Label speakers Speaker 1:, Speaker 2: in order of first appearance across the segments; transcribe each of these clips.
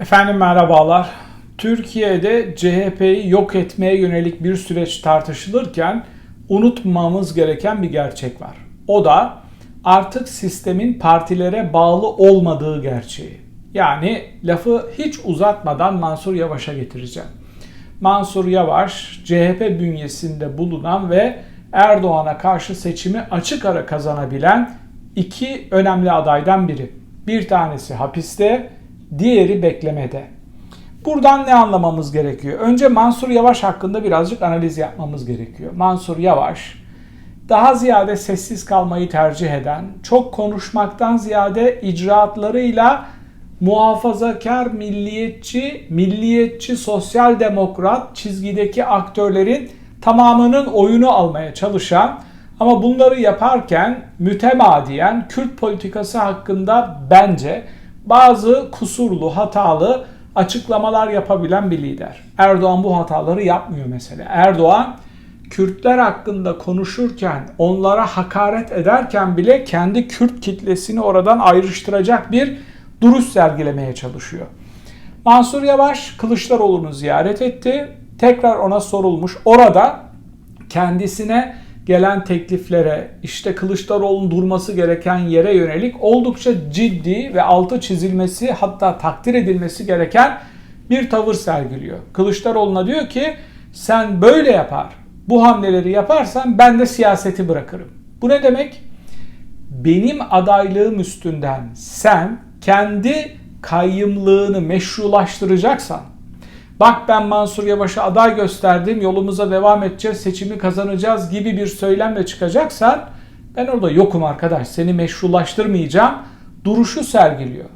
Speaker 1: Efendim merhabalar. Türkiye'de CHP'yi yok etmeye yönelik bir süreç tartışılırken unutmamamız gereken bir gerçek var. O da artık sistemin partilere bağlı olmadığı gerçeği. Yani lafı hiç uzatmadan Mansur Yavaş'a getireceğim. Mansur Yavaş CHP bünyesinde bulunan ve Erdoğan'a karşı seçimi açık ara kazanabilen iki önemli adaydan biri. Bir tanesi hapiste, diğeri beklemede. Buradan ne anlamamız gerekiyor? Önce Mansur Yavaş hakkında birazcık analiz yapmamız gerekiyor. Mansur Yavaş daha ziyade sessiz kalmayı tercih eden, çok konuşmaktan ziyade icraatlarıyla muhafazakar, milliyetçi, milliyetçi, sosyal demokrat çizgideki aktörlerin tamamının oyunu almaya çalışan ama bunları yaparken mütemadiyen Kürt politikası hakkında bence bazı kusurlu, hatalı açıklamalar yapabilen bir lider. Erdoğan bu hataları yapmıyor mesela. Erdoğan Kürtler hakkında konuşurken, onlara hakaret ederken bile kendi Kürt kitlesini oradan ayrıştıracak bir duruş sergilemeye çalışıyor. Mansur Yavaş Kılıçdaroğlu'nu ziyaret etti. Tekrar ona sorulmuş. Orada kendisine gelen tekliflere, işte Kılıçdaroğlu'nun durması gereken yere yönelik oldukça ciddi ve altı çizilmesi hatta takdir edilmesi gereken bir tavır sergiliyor. Kılıçdaroğlu'na diyor ki sen böyle yapar, bu hamleleri yaparsan ben de siyaseti bırakırım. Bu ne demek? Benim adaylığım üstünden sen kendi kayyımlığını meşrulaştıracaksan bak ben Mansur Yavaş'a aday gösterdim yolumuza devam edeceğiz seçimi kazanacağız gibi bir söylemle çıkacaksan ben orada yokum arkadaş seni meşrulaştırmayacağım duruşu sergiliyor.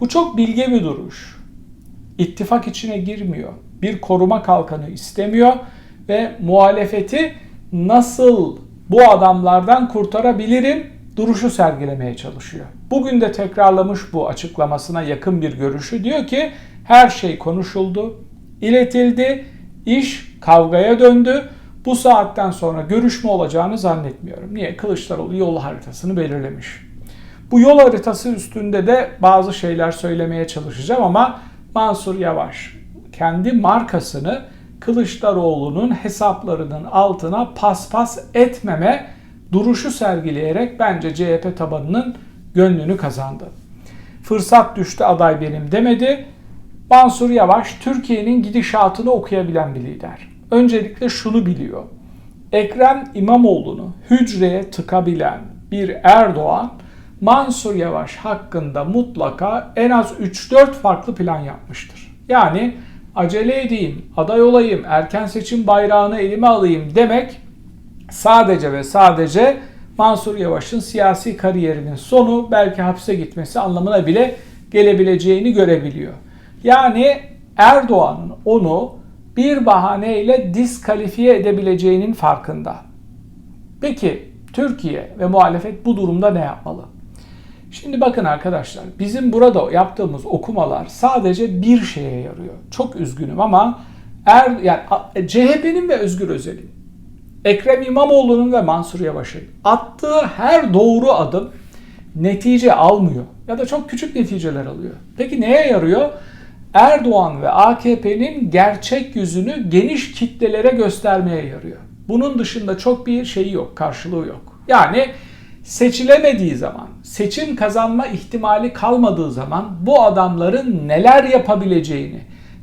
Speaker 1: Bu çok bilge bir duruş. İttifak içine girmiyor. Bir koruma kalkanı istemiyor ve muhalefeti nasıl bu adamlardan kurtarabilirim duruşu sergilemeye çalışıyor. Bugün de tekrarlamış bu açıklamasına yakın bir görüşü. Diyor ki her şey konuşuldu, iletildi, iş kavgaya döndü. Bu saatten sonra görüşme olacağını zannetmiyorum. Niye? Kılıçdaroğlu yol haritasını belirlemiş. Bu yol haritası üstünde de bazı şeyler söylemeye çalışacağım ama Mansur Yavaş kendi markasını Kılıçdaroğlu'nun hesaplarının altına paspas etmeme duruşu sergileyerek bence CHP tabanının gönlünü kazandı. Fırsat düştü aday benim demedi. Mansur Yavaş Türkiye'nin gidişatını okuyabilen bir lider. Öncelikle şunu biliyor. Ekrem İmamoğlu'nu hücreye tıkabilen bir Erdoğan Mansur Yavaş hakkında mutlaka en az 3-4 farklı plan yapmıştır. Yani acele edeyim, aday olayım, erken seçim bayrağını elime alayım demek sadece ve sadece Mansur Yavaş'ın siyasi kariyerinin sonu belki hapse gitmesi anlamına bile gelebileceğini görebiliyor. Yani Erdoğan'ın onu bir bahaneyle diskalifiye edebileceğinin farkında. Peki Türkiye ve muhalefet bu durumda ne yapmalı? Şimdi bakın arkadaşlar bizim burada yaptığımız okumalar sadece bir şeye yarıyor. Çok üzgünüm ama er, yani CHP'nin ve Özgür Özel'in, Ekrem İmamoğlu'nun ve Mansur Yavaş'ın attığı her doğru adım netice almıyor ya da çok küçük neticeler alıyor. Peki neye yarıyor? Erdoğan ve AKP'nin gerçek yüzünü geniş kitlelere göstermeye yarıyor. Bunun dışında çok bir şeyi yok, karşılığı yok. Yani seçilemediği zaman, seçim kazanma ihtimali kalmadığı zaman bu adamların neler yapabileceğini,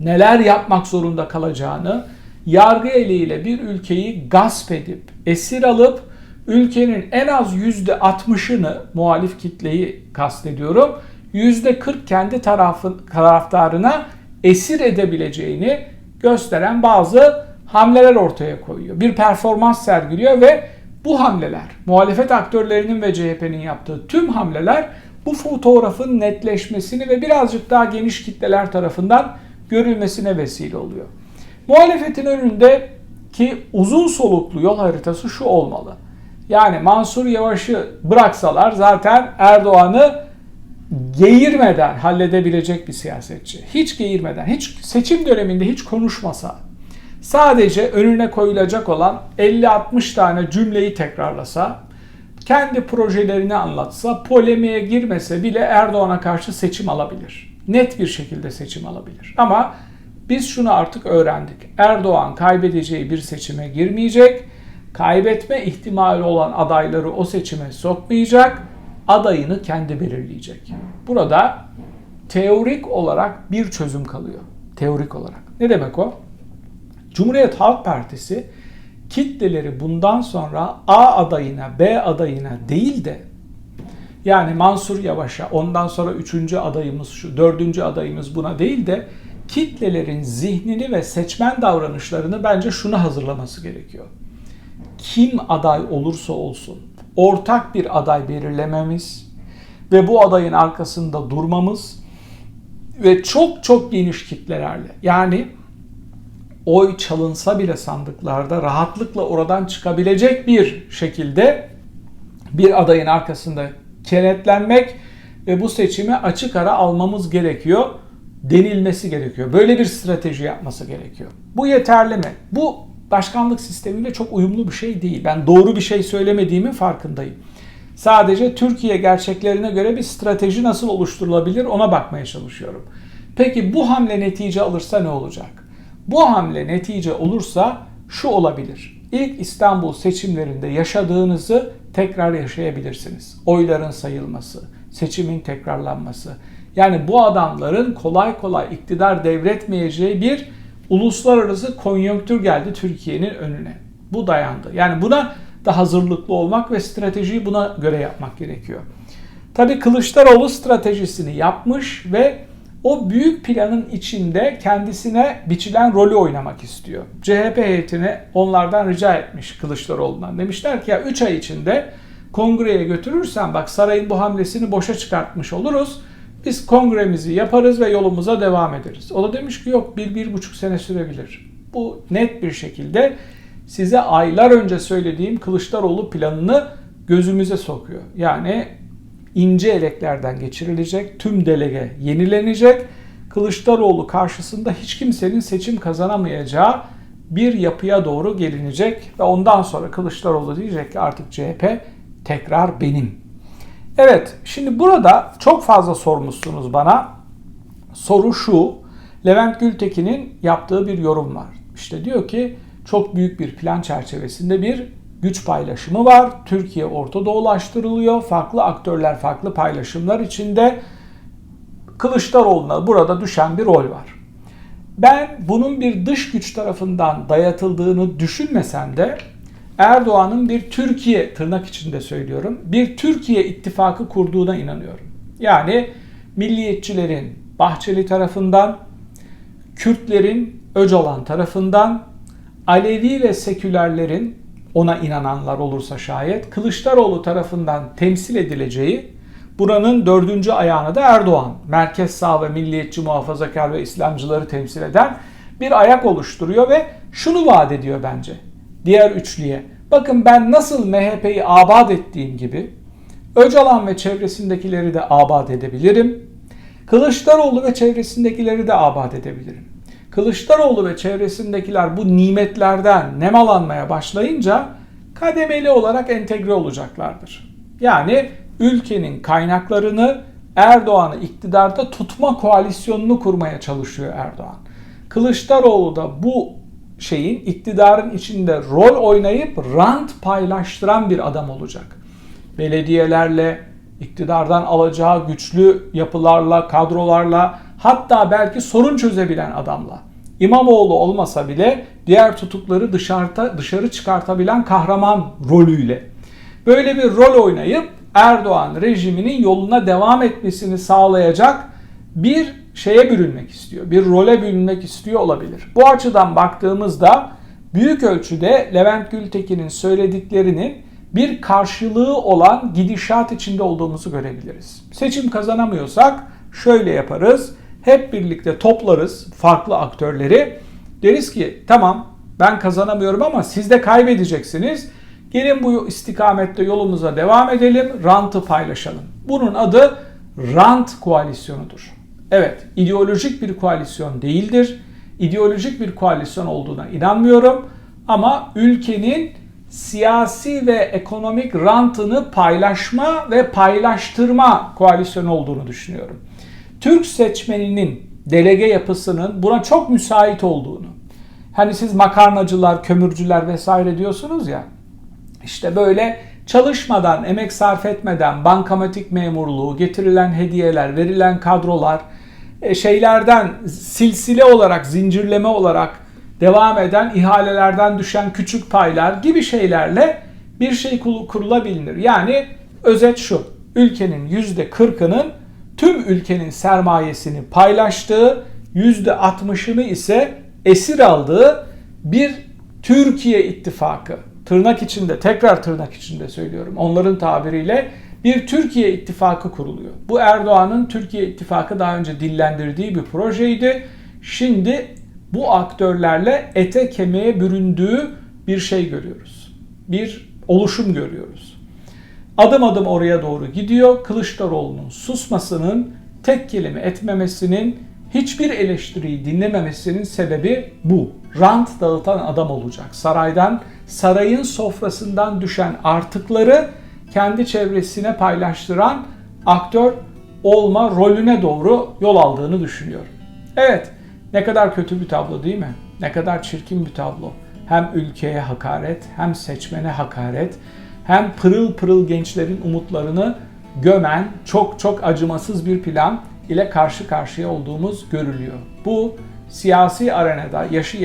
Speaker 1: neler yapmak zorunda kalacağını, yargı eliyle bir ülkeyi gasp edip, esir alıp ülkenin en az %60'ını muhalif kitleyi kastediyorum, %40 kendi tarafın, taraftarına esir edebileceğini gösteren bazı hamleler ortaya koyuyor. Bir performans sergiliyor ve bu hamleler, muhalefet aktörlerinin ve CHP'nin yaptığı tüm hamleler bu fotoğrafın netleşmesini ve birazcık daha geniş kitleler tarafından görülmesine vesile oluyor. Muhalefetin önünde ki uzun soluklu yol haritası şu olmalı. Yani Mansur Yavaş'ı bıraksalar zaten Erdoğan'ı geğirmeden halledebilecek bir siyasetçi. Hiç geğirmeden, hiç seçim döneminde hiç konuşmasa, sadece önüne koyulacak olan 50-60 tane cümleyi tekrarlasa, kendi projelerini anlatsa, polemiğe girmese bile Erdoğan'a karşı seçim alabilir. net bir şekilde seçim alabilir. Ama biz şunu artık öğrendik. Erdoğan kaybedeceği bir seçime girmeyecek. Kaybetme ihtimali olan adayları o seçime sokmayacak. Adayını kendi belirleyecek. Burada teorik olarak bir çözüm kalıyor. Teorik olarak. Ne demek o? Cumhuriyet Halk Partisi kitleleri bundan sonra A adayına, B adayına değil de yani Mansur Yavaş'a, ondan sonra üçüncü adayımız şu, dördüncü adayımız buna değil de kitlelerin zihnini ve seçmen davranışlarını bence şunu hazırlaması gerekiyor. Kim aday olursa olsun ortak bir aday belirlememiz ve bu adayın arkasında durmamız ve çok çok geniş kitlelerle yani oy çalınsa bile sandıklarda rahatlıkla oradan çıkabilecek bir şekilde bir adayın arkasında kenetlenmek ve bu seçimi açık ara almamız gerekiyor denilmesi gerekiyor. Böyle bir strateji yapması gerekiyor. Bu yeterli mi? Bu başkanlık sistemiyle çok uyumlu bir şey değil. Ben doğru bir şey söylemediğimin farkındayım. Sadece Türkiye gerçeklerine göre bir strateji nasıl oluşturulabilir ona bakmaya çalışıyorum. Peki bu hamle netice alırsa ne olacak? Bu hamle netice olursa şu olabilir. İlk İstanbul seçimlerinde yaşadığınızı tekrar yaşayabilirsiniz. Oyların sayılması, seçimin tekrarlanması. Yani bu adamların kolay kolay iktidar devretmeyeceği bir uluslararası konjonktür geldi Türkiye'nin önüne. Bu dayandı. Yani buna da hazırlıklı olmak ve stratejiyi buna göre yapmak gerekiyor. Tabi Kılıçdaroğlu stratejisini yapmış ve o büyük planın içinde kendisine biçilen rolü oynamak istiyor. CHP heyetini onlardan rica etmiş Kılıçdaroğlu'ndan. Demişler ki ya 3 ay içinde kongreye götürürsen bak sarayın bu hamlesini boşa çıkartmış oluruz. Biz kongremizi yaparız ve yolumuza devam ederiz. O da demiş ki yok bir, bir buçuk sene sürebilir. Bu net bir şekilde size aylar önce söylediğim Kılıçdaroğlu planını gözümüze sokuyor. Yani ince eleklerden geçirilecek, tüm delege yenilenecek. Kılıçdaroğlu karşısında hiç kimsenin seçim kazanamayacağı bir yapıya doğru gelinecek ve ondan sonra Kılıçdaroğlu diyecek ki artık CHP tekrar benim. Evet, şimdi burada çok fazla sormuşsunuz bana. Soru şu, Levent Gültekin'in yaptığı bir yorum var. İşte diyor ki çok büyük bir plan çerçevesinde bir güç paylaşımı var. Türkiye Orta Doğulaştırılıyor. Farklı aktörler farklı paylaşımlar içinde. Kılıçdaroğlu'na burada düşen bir rol var. Ben bunun bir dış güç tarafından dayatıldığını düşünmesem de Erdoğan'ın bir Türkiye tırnak içinde söylüyorum bir Türkiye ittifakı kurduğuna inanıyorum. Yani milliyetçilerin Bahçeli tarafından, Kürtlerin Öcalan tarafından, Alevi ve sekülerlerin ona inananlar olursa şayet Kılıçdaroğlu tarafından temsil edileceği buranın dördüncü ayağına da Erdoğan, merkez sağ ve milliyetçi muhafazakar ve İslamcıları temsil eden bir ayak oluşturuyor ve şunu vaat ediyor bence diğer üçlüye. Bakın ben nasıl MHP'yi abat ettiğim gibi Öcalan ve çevresindekileri de abat edebilirim. Kılıçdaroğlu ve çevresindekileri de abat edebilirim. Kılıçdaroğlu ve çevresindekiler bu nimetlerden nemalanmaya başlayınca kademeli olarak entegre olacaklardır. Yani ülkenin kaynaklarını Erdoğan'ı iktidarda tutma koalisyonunu kurmaya çalışıyor Erdoğan. Kılıçdaroğlu da bu şeyin iktidarın içinde rol oynayıp rant paylaştıran bir adam olacak. Belediyelerle, iktidardan alacağı güçlü yapılarla, kadrolarla hatta belki sorun çözebilen adamla. İmamoğlu olmasa bile diğer tutukları dışarıda, dışarı çıkartabilen kahraman rolüyle. Böyle bir rol oynayıp Erdoğan rejiminin yoluna devam etmesini sağlayacak bir şeye bürünmek istiyor. Bir role bürünmek istiyor olabilir. Bu açıdan baktığımızda büyük ölçüde Levent Gültekin'in söylediklerinin bir karşılığı olan gidişat içinde olduğumuzu görebiliriz. Seçim kazanamıyorsak şöyle yaparız. Hep birlikte toplarız farklı aktörleri. Deriz ki tamam ben kazanamıyorum ama siz de kaybedeceksiniz. Gelin bu istikamette yolumuza devam edelim, rantı paylaşalım. Bunun adı rant koalisyonudur. Evet, ideolojik bir koalisyon değildir. İdeolojik bir koalisyon olduğuna inanmıyorum ama ülkenin siyasi ve ekonomik rantını paylaşma ve paylaştırma koalisyonu olduğunu düşünüyorum. Türk seçmeninin delege yapısının buna çok müsait olduğunu. Hani siz makarnacılar, kömürcüler vesaire diyorsunuz ya. İşte böyle çalışmadan, emek sarf etmeden bankamatik memurluğu, getirilen hediyeler, verilen kadrolar, e, şeylerden silsile olarak, zincirleme olarak devam eden ihalelerden düşen küçük paylar gibi şeylerle bir şey kurulabilir. Yani özet şu, ülkenin %40'ının tüm ülkenin sermayesini paylaştığı, %60'ını ise esir aldığı bir Türkiye ittifakı. Tırnak içinde, tekrar tırnak içinde söylüyorum. Onların tabiriyle bir Türkiye ittifakı kuruluyor. Bu Erdoğan'ın Türkiye ittifakı daha önce dillendirdiği bir projeydi. Şimdi bu aktörlerle ete kemiğe büründüğü bir şey görüyoruz. Bir oluşum görüyoruz. Adım adım oraya doğru gidiyor. Kılıçdaroğlu'nun susmasının, tek kelime etmemesinin, hiçbir eleştiriyi dinlememesinin sebebi bu. Rant dağıtan adam olacak. Saraydan, sarayın sofrasından düşen artıkları kendi çevresine paylaştıran aktör olma rolüne doğru yol aldığını düşünüyorum. Evet, ne kadar kötü bir tablo değil mi? Ne kadar çirkin bir tablo. Hem ülkeye hakaret, hem seçmene hakaret, hem pırıl pırıl gençlerin umutlarını gömen çok çok acımasız bir plan ile karşı karşıya olduğumuz görülüyor. Bu siyasi arenada yaşı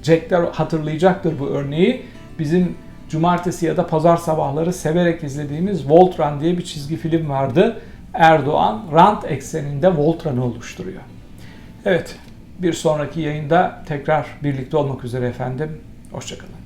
Speaker 1: yetecekler hatırlayacaktır bu örneği. Bizim cumartesi ya da pazar sabahları severek izlediğimiz Voltran diye bir çizgi film vardı. Erdoğan rant ekseninde Voltran'ı oluşturuyor. Evet, bir sonraki yayında tekrar birlikte olmak üzere efendim. Hoşçakalın.